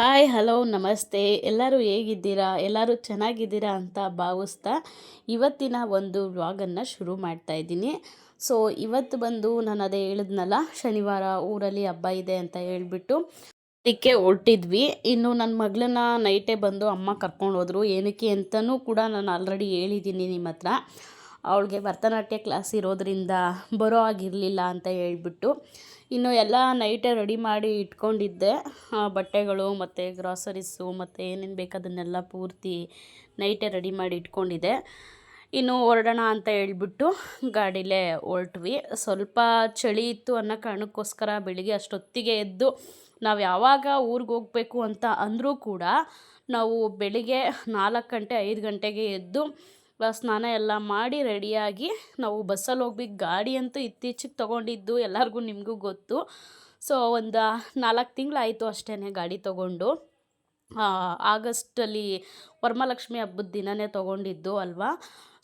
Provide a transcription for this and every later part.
Hi hello ನಮಸ್ತೆ. ಎಲ್ಲರೂ ಹೇಗಿದ್ದೀರಾ? ಎಲ್ಲರೂ ಚೆನ್ನಾಗಿದ್ದೀರಾ ಅಂತ ಭಾವಿಸ್ತಾ ಇವತ್ತಿನ ಒಂದು ವ್ಲಾಗನ್ನು ಶುರು ಮಾಡ್ತಾ ಇದ್ದೀನಿ. ಸೊ ಇವತ್ತು ಬಂದು ನಾನು ಅದೇ ಹೇಳಿದ್ನಲ್ಲ, ಶನಿವಾರ ಊರಲ್ಲಿ ಹಬ್ಬ ಇದೆ ಅಂತ ಹೇಳಿಬಿಟ್ಟು ಅದಕ್ಕೆ ಹೊರಟಿದ್ವಿ. ಇನ್ನು ನನ್ನ ಮಗಳನ್ನ ನೈಟೇ ಬಂದು ಅಮ್ಮ ಕರ್ಕೊಂಡು ಹೋದರು. ಏನಕ್ಕೆ ಅಂತಲೂ ಕೂಡ ನಾನು ಆಲ್ರೆಡಿ ಹೇಳಿದ್ದೀನಿ ನಿಮ್ಮ ಹತ್ರ. ಅವಳಿಗೆ ಭರತನಾಟ್ಯ ಕ್ಲಾಸ್ ಇರೋದ್ರಿಂದ ಬರೋ ಆಗಿರಲಿಲ್ಲ ಅಂತ ಹೇಳ್ಬಿಟ್ಟು ಇನ್ನು ಎಲ್ಲ ನೈಟೇ ರೆಡಿ ಮಾಡಿ ಇಟ್ಕೊಂಡಿದ್ದೆ. ಬಟ್ಟೆಗಳು ಮತ್ತು ಗ್ರಾಸರೀಸು ಮತ್ತು ಏನೇನು ಬೇಕು ಅದನ್ನೆಲ್ಲ ಪೂರ್ತಿ ನೈಟೇ ರೆಡಿ ಮಾಡಿ ಇಟ್ಕೊಂಡಿದ್ದೆ. ಇನ್ನು ಹೊರಡೋಣ ಅಂತ ಹೇಳ್ಬಿಟ್ಟು ಗಾಡಿಲೇ ಹೊರಟ್ವಿ. ಸ್ವಲ್ಪ ಚಳಿ ಇತ್ತು ಅನ್ನೋ ಕಾರಣಕ್ಕೋಸ್ಕರ ಬೆಳಿಗ್ಗೆ ಅಷ್ಟೊತ್ತಿಗೆ ಎದ್ದು ನಾವು ಯಾವಾಗ ಊರಿಗೆ ಹೋಗಬೇಕು ಅಂತ ಅಂದರೂ ಕೂಡ ನಾವು ಬೆಳಿಗ್ಗೆ ನಾಲ್ಕು ಗಂಟೆ, ಐದು ಗಂಟೆಗೆ ಎದ್ದು ಆ, ಸ್ನಾನ ಎಲ್ಲ ಮಾಡಿ ರೆಡಿಯಾಗಿ ನಾವು ಬಸ್ಸಲ್ಲಿ ಹೋಗ್ಬೇಕು. ಗಾಡಿ ಅಂತೂ ಇತ್ತೀಚೆಗೆ ತೊಗೊಂಡಿದ್ದು ಎಲ್ಲರಿಗೂ ನಿಮಗೂ ಗೊತ್ತು. ಸೊ ಒಂದು ನಾಲ್ಕು ತಿಂಗಳಾಯಿತು ಅಷ್ಟೇ ಗಾಡಿ ತೊಗೊಂಡು. ಆಗಸ್ಟಲ್ಲಿ ವರಮಹಾಲಕ್ಷ್ಮಿ ಹಬ್ಬದ ದಿನವೇ ತೊಗೊಂಡಿದ್ದು ಅಲ್ವಾ?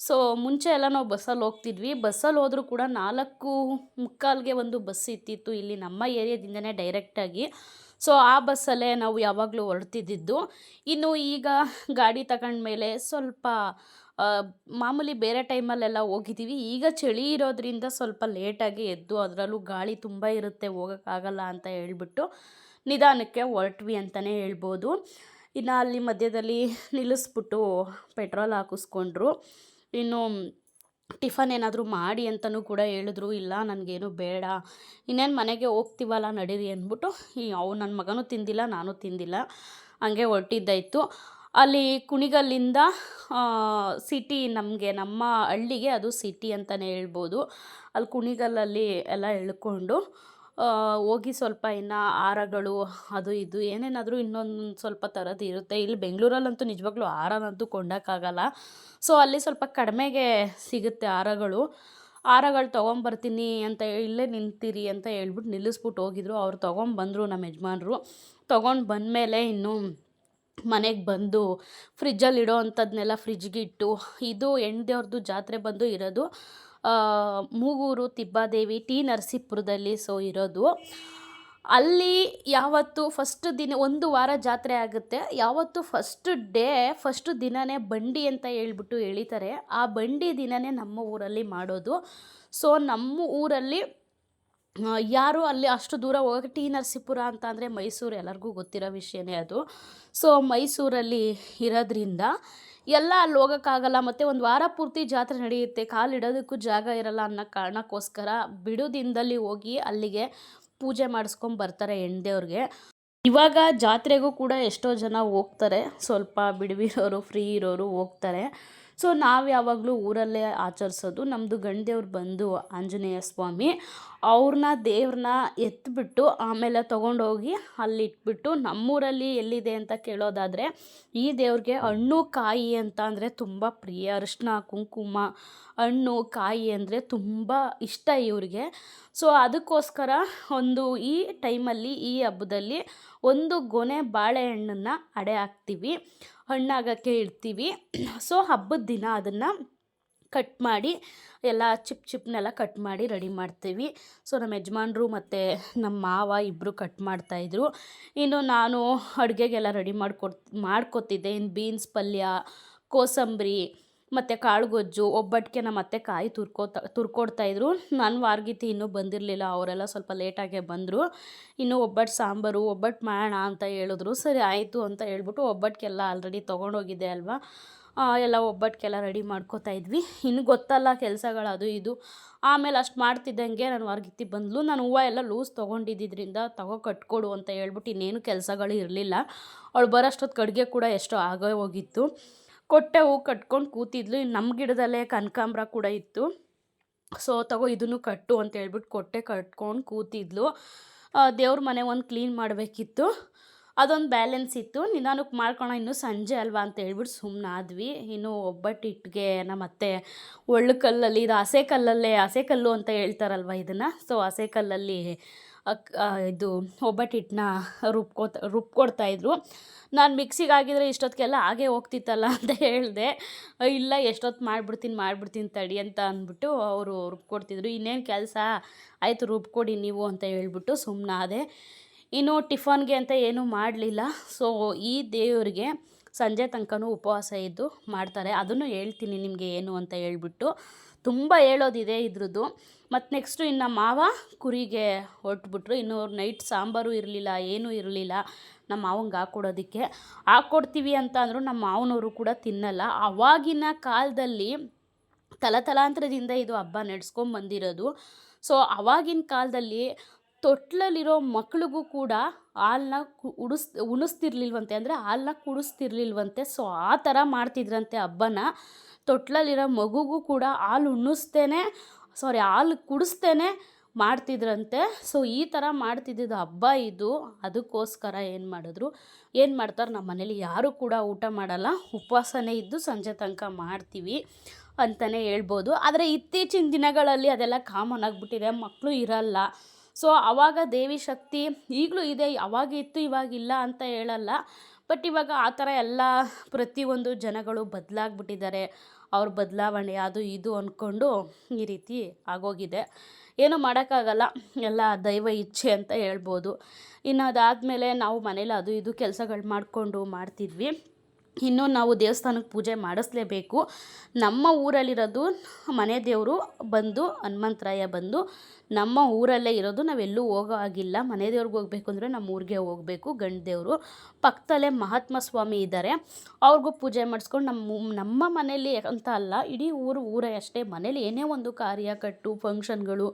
ಸೊ ಮುಂಚೆ ಎಲ್ಲ ನಾವು ಬಸ್ಸಲ್ಲಿ ಹೋಗ್ತಿದ್ವಿ. ಬಸ್ಸಲ್ಲಿ ಹೋದರೂ ಕೂಡ ನಾಲ್ಕು ಮುಕ್ಕಾಲ್ಗೆ ಒಂದು ಬಸ್ ಇತ್ತಿತ್ತು ಇಲ್ಲಿ ನಮ್ಮ ಏರಿಯಾದಿಂದನೇ ಡೈರೆಕ್ಟಾಗಿ ಸೊ ಆ ಬಸ್ಸಲ್ಲೇ ನಾವು ಯಾವಾಗಲೂ ಹೊರಡ್ತಿದ್ದಿದ್ದು ಇನ್ನು ಈಗ ಗಾಡಿ ತಗೊಂಡ್ಮೇಲೆ ಸ್ವಲ್ಪ ಮಾಮೂಲಿ ಬೇರೆ ಟೈಮಲ್ಲೆಲ್ಲ ಹೋಗಿದ್ದೀವಿ. ಈಗ ಚಳಿ ಇರೋದ್ರಿಂದ ಸ್ವಲ್ಪ ಲೇಟಾಗಿ ಎದ್ದು ಅದರಲ್ಲೂ ಗಾಳಿ ತುಂಬ ಇರುತ್ತೆ, ಹೋಗೋಕ್ಕಾಗಲ್ಲ ಅಂತ ಹೇಳ್ಬಿಟ್ಟು ನಿಧಾನಕ್ಕೆ ಹೊರಟ್ವಿ ಅಂತಲೇ ಹೇಳ್ಬೋದು. ಇನ್ನು ಅಲ್ಲಿ ಮಧ್ಯದಲ್ಲಿ ನಿಲ್ಲಿಸ್ಬಿಟ್ಟು ಪೆಟ್ರೋಲ್ ಹಾಕಿಸ್ಕೊಂಡ್ರು. ಇನ್ನು ಟಿಫನ್ ಏನಾದರೂ ಮಾಡಿ ಅಂತಲೂ ಕೂಡ ಹೇಳಿದ್ರು. ಇಲ್ಲ, ನನಗೇನು ಬೇಡ. ಇನ್ನೇನು ಮನೆಗೆ ಹೋಗ್ತೀವಲ್ಲ ನಡೀರಿ ಅಂದ್ಬಿಟ್ಟು ಅವು ನನ್ನ ಮಗನೂ ತಿಂದಿಲ್ಲ, ನಾನು ತಿಂದಿಲ್ಲ. ಹಂಗೆ ಹೊರಟಿದ್ದಾಯಿತು. ಅಲ್ಲಿ ಕುಣಿಗಲ್ಲಿಂದ ಸಿಟಿ ನಮಗೆ, ನಮ್ಮ ಹಳ್ಳಿಗೆ ಅದು ಸಿಟಿ ಅಂತಲೇ ಹೇಳ್ಬೋದು. ಅಲ್ಲಿ ಕುಣಿಗಲ್ಲಲ್ಲಿ ಎಲ್ಲ ಎಳ್ಕೊಂಡು ಹೋಗಿ ಸ್ವಲ್ಪ ಇನ್ನು ಹಾರಗಳು, ಅದು ಇದು, ಏನೇನಾದರೂ ಇನ್ನೊಂದು ಸ್ವಲ್ಪ ಥರದ್ದು ಇರುತ್ತೆ. ಇಲ್ಲಿ ಬೆಂಗಳೂರಲ್ಲಂತೂ ನಿಜವಾಗ್ಲೂ ಹಾರನಂತೂ ಕೊಂಡೋಕ್ಕಾಗಲ್ಲ. ಸೊ ಅಲ್ಲಿ ಸ್ವಲ್ಪ ಕಡಿಮೆಗೆ ಸಿಗುತ್ತೆ ಹಾರಗಳು. ಹಾರಗಳು ತೊಗೊಂಬರ್ತೀನಿ ಅಂತ ಇಲ್ಲೇ ನಿಂತಿರಿ ಅಂತ ಹೇಳ್ಬಿಟ್ಟು ನಿಲ್ಲಿಸ್ಬಿಟ್ಟು ಹೋಗಿದ್ರು. ಅವ್ರು ತೊಗೊಂಬಂದರು ನಮ್ಮ ಯಜಮಾನ್ರು. ತೊಗೊಂಡು ಬಂದಮೇಲೆ ಇನ್ನು ಮನೆಗೆ ಬಂದು ಫ್ರಿಜ್ಜಲ್ಲಿ ಇಡೋ ಅಂಥದ್ದನ್ನೆಲ್ಲ ಫ್ರಿಜ್ಗೆ ಇಟ್ಟು, ಇದು ಹೆಣ್ದೇವ್ರದ್ದು ಜಾತ್ರೆ ಬಂದು ಇರೋದು ಮೂಗೂರು ತಿಬ್ಬಾದೇವಿ ಟಿ ನರಸೀಪುರದಲ್ಲಿ ಸೊ ಇರೋದು. ಅಲ್ಲಿ ಯಾವತ್ತು ಫಸ್ಟ್ ದಿನ, ಒಂದು ವಾರ ಜಾತ್ರೆ ಆಗುತ್ತೆ. ಯಾವತ್ತು ಫಸ್ಟ್ ಡೇ ಫಸ್ಟ್ ದಿನನೇ ಬಂಡಿ ಅಂತ ಹೇಳ್ಬಿಟ್ಟು ಎಳಿತಾರೆ. ಆ ಬಂಡಿ ದಿನನೇ ನಮ್ಮ ಊರಲ್ಲಿ ಮಾಡೋದು. ಸೊ ನಮ್ಮ ಊರಲ್ಲಿ ಯಾರು ಅಲ್ಲಿ ಅಷ್ಟು ದೂರ ಹೋಗೋಕೆ ಟಿ ನರಸೀಪುರ ಅಂತ ಅಂದರೆ ಮೈಸೂರು ಎಲ್ಲರಿಗೂ ಗೊತ್ತಿರೋ ವಿಷಯನೇ ಅದು. ಸೊ ಮೈಸೂರಲ್ಲಿ ಇರೋದ್ರಿಂದ ಎಲ್ಲ ಅಲ್ಲಿ ಹೋಗೋಕ್ಕಾಗಲ್ಲ, ಮತ್ತು ಒಂದು ವಾರ ಪೂರ್ತಿ ಜಾತ್ರೆ ನಡೆಯುತ್ತೆ ಕಾಲಿಡೋದಕ್ಕೂ ಜಾಗ ಇರಲ್ಲ ಅನ್ನೋ ಕಾರಣಕ್ಕೋಸ್ಕರ ಬಿಡುದಿಂದಲ್ಲಿ ಹೋಗಿ ಅಲ್ಲಿಗೆ ಪೂಜೆ ಮಾಡಿಸ್ಕೊಂಡು ಬರ್ತಾರೆ ಹೆಣ್ದೇವ್ರಿಗೆ. ಇವಾಗ ಜಾತ್ರೆಗೂ ಕೂಡ ಎಷ್ಟೋ ಜನ ಹೋಗ್ತಾರೆ, ಸ್ವಲ್ಪ ಬಿಡುವಿರೋರು, ಫ್ರೀ ಇರೋರು ಹೋಗ್ತಾರೆ. ಸೊ ನಾವು ಯಾವಾಗಲೂ ಊರಲ್ಲೇ ಆಚರಿಸೋದು ನಮ್ಮದು ಗಂಡದೇವ್ರು ಬಂದು ಆಂಜನೇಯ ಸ್ವಾಮಿ. ಅವ್ರನ್ನ ದೇವ್ರನ್ನ ಎತ್ತಿಬಿಟ್ಟು ಆಮೇಲೆ ತೊಗೊಂಡೋಗಿ ಅಲ್ಲಿ ಇಟ್ಬಿಟ್ಟು ನಮ್ಮೂರಲ್ಲಿ ಎಲ್ಲಿದೆ ಅಂತ ಕೇಳೋದಾದರೆ ಈ ದೇವ್ರಿಗೆ ಹಣ್ಣು, ಕಾಯಿ ಅಂತ ಅಂದರೆ ತುಂಬ ಪ್ರಿಯ. ಅರಿಶಿನ, ಕುಂಕುಮ, ಹಣ್ಣು, ಕಾಯಿ ಅಂದರೆ ತುಂಬ ಇಷ್ಟ ಇವ್ರಿಗೆ. ಸೊ ಅದಕ್ಕೋಸ್ಕರ ಒಂದು ಈ ಟೈಮಲ್ಲಿ, ಈ ಹಬ್ಬದಲ್ಲಿ ಒಂದು ಗೊನೆ ಬಾಳೆಹಣ್ಣನ್ನು ಅಡೆ ಹಾಕ್ತೀವಿ. ಹಣ್ಣಾಗೋಕ್ಕೆ ಇಡ್ತೀವಿ. ಸೊ ಹಬ್ಬದ ದಿನ ಅದನ್ನು ಕಟ್ ಮಾಡಿ, ಎಲ್ಲ ಚಿಪ್ ಚಿಪ್ನೆಲ್ಲ ಕಟ್ ಮಾಡಿ ರೆಡಿ ಮಾಡ್ತೀವಿ. ಸೊ ನಮ್ಮ ಯಜಮಾನ್ರು ಮತ್ತು ನಮ್ಮ ಮಾವ ಇಬ್ಬರು ಕಟ್ ಮಾಡ್ತಾಯಿದ್ರು ಇನ್ನು ನಾನು ಅಡುಗೆಗೆಲ್ಲ ರೆಡಿ ಮಾಡ್ಕೊಡ್, ಮಾಡ್ಕೊತಿದ್ದೆ. ಇನ್ನು ಬೀನ್ಸ್ ಪಲ್ಯ, ಕೋಸಂಬರಿ ಮತ್ತು ಕಾಳುಗೊಜ್ಜು ಒಬ್ಬಟ್ಟಿಗೆ ನಮ್ಮ ಅತ್ತೆ ಕಾಯಿ ತುರ್ಕೋತಾ, ತುರ್ಕೊಡ್ತಾ ಇದ್ರು. ನನ್ನ ವಾರ್ಗಿತಿ ಇನ್ನೂ ಬಂದಿರಲಿಲ್ಲ, ಅವರೆಲ್ಲ ಸ್ವಲ್ಪ ಲೇಟಾಗೆ ಬಂದರು. ಇನ್ನು ಒಬ್ಬಟ್ಟು ಸಾಂಬಾರು ಒಬ್ಬಟ್ಟು ಮಾಡೋಣ ಅಂತ ಹೇಳಿದ್ರು. ಸರಿ, ಆಯಿತು ಅಂತ ಹೇಳ್ಬಿಟ್ಟು ಒಬ್ಬಟ್ಟಿಗೆಲ್ಲ ಆಲ್ರೆಡಿ ತೊಗೊಂಡೋಗಿದ್ದೆ ಅಲ್ವಾ? ಎಲ್ಲ ಒಬ್ಬಟ್ಟಿಗೆಲ್ಲ ರೆಡಿ ಮಾಡ್ಕೋತಾ ಇದ್ವಿ. ಇನ್ನು ಗೊತ್ತಲ್ಲ ಕೆಲಸಗಳು ಅದು ಇದು. ಆಮೇಲೆ ಅಷ್ಟು ಮಾಡ್ತಿದ್ದಂಗೆ ನಾನು ವಾರ್ಗಿತ್ತಿ ಬಂದ್ಲು. ನಾನು ಹೂವು ಎಲ್ಲ ಲೂಸ್ ತೊಗೊಂಡಿದ್ದರಿಂದ ತಗೋ ಕಟ್ಕೊಡು ಅಂತ ಹೇಳ್ಬಿಟ್ಟು ಇನ್ನೇನು ಕೆಲಸಗಳು ಇರಲಿಲ್ಲ. ಅವಳು ಬರೋಷ್ಟೊತ್ತು ಕಡಿಗೆ ಕೂಡ ಎಷ್ಟೋ ಆಗೋ ಹೋಗಿತ್ತು. ಕೊಟ್ಟೆ ಹೂ ಕಟ್ಕೊಂಡು ಕೂತಿದ್ಲು. ನಮ್ಮ ಗಿಡದಲ್ಲೇ ಕನಕಾಂಬ್ರ ಕೂಡ ಇತ್ತು. ಸೊ ತಗೋ ಇದನ್ನು ಕಟ್ಟು ಅಂತ ಹೇಳ್ಬಿಟ್ಟು ಕೊಟ್ಟೆ ಕಟ್ಕೊಂಡು ಕೂತಿದ್ಲು. ದೇವ್ರ ಮನೆ ಒಂದು ಕ್ಲೀನ್ ಮಾಡಬೇಕಿತ್ತು. ಅದೊಂದು ಬ್ಯಾಲೆನ್ಸ್ ಇತ್ತು. ನಿಧಾನಕ್ಕೆ ಮಾಡ್ಕೊಳ ಇನ್ನೂ ಸಂಜೆ ಅಲ್ವಾ ಅಂತ ಹೇಳ್ಬಿಟ್ಟು ಸುಮ್ಮನೆ ಆದ್ವಿ. ಇನ್ನು ಒಬ್ಬಟ್ಟಿಟ್ಟಿಗೆ ನಮ್ಮ ಅತ್ತೆ ಒಳ್ಳು ಕಲ್ಲಲ್ಲಿ, ಇದು ಹಸೆ ಕಲ್ಲಲ್ಲೇ, ಹಸೆ ಕಲ್ಲು ಅಂತ ಹೇಳ್ತಾರಲ್ವ ಇದನ್ನು. ಸೊ ಹಸೆ ಕಲ್ಲಲ್ಲಿ ಇದು ಒಬ್ಬಟ್ಟು ಹಿಟ್ಟನ್ನ ರುಬ್ಕೋತ, ರುಬ್ಕೊಡ್ತಾಯಿದ್ರು. ನಾನು ಮಿಕ್ಸಿಗೆ ಆಗಿದ್ರೆ ಇಷ್ಟೊತ್ತಿಗೆಲ್ಲ ಹಾಗೆ ಹೋಗ್ತಿತ್ತಲ್ಲ ಅಂತ ಹೇಳಿದೆ. ಇಲ್ಲ ಎಷ್ಟೊತ್ತು ಮಾಡಿಬಿಡ್ತೀನಿ ಮಾಡಿಬಿಡ್ತೀನಿ ತಡಿ ಅಂತ ಅಂದ್ಬಿಟ್ಟು ಅವರು ರುಬ್ಕೊಡ್ತಿದ್ರು. ಇನ್ನೇನು ಕೆಲಸ? ಆಯಿತು, ರುಬ್ಕೊಡಿ ನೀವು ಅಂತ ಹೇಳ್ಬಿಟ್ಟು ಸುಮ್ಮನಾದೆ ಇನ್ನು ಟಿಫನ್ಗೆ ಅಂತ ಏನೂ ಮಾಡಲಿಲ್ಲ. ಸೊ ಈ ದೇವರಿಗೆ ಸಂಜೆ ತನಕನೂ ಉಪವಾಸ ಇದ್ದು ಮಾಡ್ತಾರೆ. ಅದನ್ನು ಹೇಳ್ತೀನಿ ನಿಮಗೆ ಏನು ಅಂತ ಹೇಳ್ಬಿಟ್ಟು. ತುಂಬ ಹೇಳೋದಿದೆ ಇದ್ರದ್ದು. ಮತ್ತು ನೆಕ್ಸ್ಟು ಇನ್ನು ಮಾವ ಕುರಿಗೆ ಹೊರಟ್ಬಿಟ್ರು. ಇನ್ನು ಅವ್ರು ನೈಟ್ ಸಾಂಬಾರು ಇರಲಿಲ್ಲ, ಏನೂ ಇರಲಿಲ್ಲ. ನಮ್ಮ ಮಾವಂಗೆ ಹಾಕ್ಕೊಡೋದಕ್ಕೆ ಹಾಕ್ಕೊಡ್ತೀವಿ ಅಂತ ಅಂದರು ನಮ್ಮ ಮಾವನವರು ಕೂಡ ತಿನ್ನಲ್ಲ. ಅವಾಗಿನ ಕಾಲದಲ್ಲಿ ತಲತಲಾಂತರದಿಂದ ಇದು ಹಬ್ಬ ನಡೆಸ್ಕೊಂಬಂದಿರೋದು ಸೊ ಅವಾಗಿನ ಕಾಲದಲ್ಲಿ ತೊಟ್ಲಲ್ಲಿರೋ ಮಕ್ಳಿಗೂ ಕೂಡ ಹಾಲನ್ನ ಉಡಿಸ್, ಉಣಿಸ್ತಿರ್ಲಿಲ್ವಂತೆ. ಅಂದರೆ ಹಾಲನ್ನ ಕುಡಿಸ್ತಿರ್ಲಿಲ್ವಂತೆ. ಸೊ ಆ ಥರ ಮಾಡ್ತಿದ್ರಂತೆ ಹಬ್ಬನ. ತೊಟ್ಲಲ್ಲಿರೋ ಮಗುಗೂ ಕೂಡ ಹಾಲು ಉಣಿಸ್ತೇನೆ. ಸಾರಿ ಹಾಲು ಕುಡಿಸ್ತೇನೆ ಮಾಡ್ತಿದ್ರಂತೆ. ಸೊ ಈ ಥರ ಮಾಡ್ತಿದ್ದಿದ್ದು ಹಬ್ಬ ಇದು. ಅದಕ್ಕೋಸ್ಕರ ಏನು ಮಾಡಿದ್ರು? ಏನು ಮಾಡ್ತಾರೆ? ನಮ್ಮ ಮನೇಲಿ ಯಾರೂ ಕೂಡ ಊಟ ಮಾಡಲ್ಲ. ಉಪವಾಸನೇ ಇದ್ದು ಸಂಜೆ ತನಕ ಮಾಡ್ತೀವಿ ಅಂತಲೇ ಹೇಳ್ಬೋದು. ಆದರೆ ಇತ್ತೀಚಿನ ದಿನಗಳಲ್ಲಿ ಅದೆಲ್ಲ ಕಾಮನ್ ಆಗಿಬಿಟ್ಟಿದೆ. ಮಕ್ಕಳು ಇರಲ್ಲ. ಸೊ ಆವಾಗ ದೇವಿ ಶಕ್ತಿ ಈಗಲೂ ಇದೆ. ಅವಾಗ ಇತ್ತು ಇವಾಗಿಲ್ಲ ಅಂತ ಹೇಳಲ್ಲ. ಬಟ್ ಇವಾಗ ಆ ಥರ ಎಲ್ಲ ಪ್ರತಿಯೊಂದು ಜನಗಳು ಬದಲಾಗ್ಬಿಟ್ಟಿದ್ದಾರೆ. ಅವ್ರ ಬದಲಾವಣೆ, ಅದು ಇದು ಅಂದ್ಕೊಂಡು ಈ ರೀತಿ ಆಗೋಗಿದೆ. ಏನೂ ಮಾಡೋಕ್ಕಾಗಲ್ಲ. ಎಲ್ಲ ದೈವ ಇಚ್ಛೆ ಅಂತ ಹೇಳ್ಬೋದು. ಇನ್ನು ಅದಾದಮೇಲೆ ನಾವು ಮನೇಲಿ ಅದು ಇದು ಕೆಲಸಗಳು ಮಾಡಿಕೊಂಡು ಮಾಡ್ತಿದ್ವಿ. ಇನ್ನು ನಾವು ದೇವಸ್ಥಾನಕ್ಕೆ ಪೂಜೆ ಮಾಡಿಸ್ಲೇಬೇಕು. ನಮ್ಮ ಊರಲ್ಲಿರೋದು ಮನೆ ದೇವರು ಬಂದು, ಹನುಮಂತರಾಯ ಬಂದು ನಮ್ಮ ಊರಲ್ಲೇ ಇರೋದು. ನಾವೆಲ್ಲೂ ಹೋಗೋ ಆಗಿಲ್ಲ ಮನೆ ದೇವ್ರಿಗೆ ಹೋಗಬೇಕು ಅಂದರೆ ನಮ್ಮ ಊರಿಗೆ ಹೋಗಬೇಕು, ಗಂಡು ದೇವರು. ಪಕ್ಕದಲ್ಲೇ ಮಹಾತ್ಮ ಸ್ವಾಮಿ ಇದ್ದಾರೆ ಅವ್ರಿಗೂ ಪೂಜೆ ಮಾಡಿಸ್ಕೊಂಡು ನಮ್ಮ ನಮ್ಮ ಮನೇಲಿ ಅಂತ ಅಲ್ಲ, ಇಡೀ ಊರು, ಊರೇ ಅಷ್ಟೇ. ಮನೇಲಿ ಏನೇ ಒಂದು ಕಾರ್ಯ, ಕಟ್ಟು ಫಂಕ್ಷನ್ಗಳು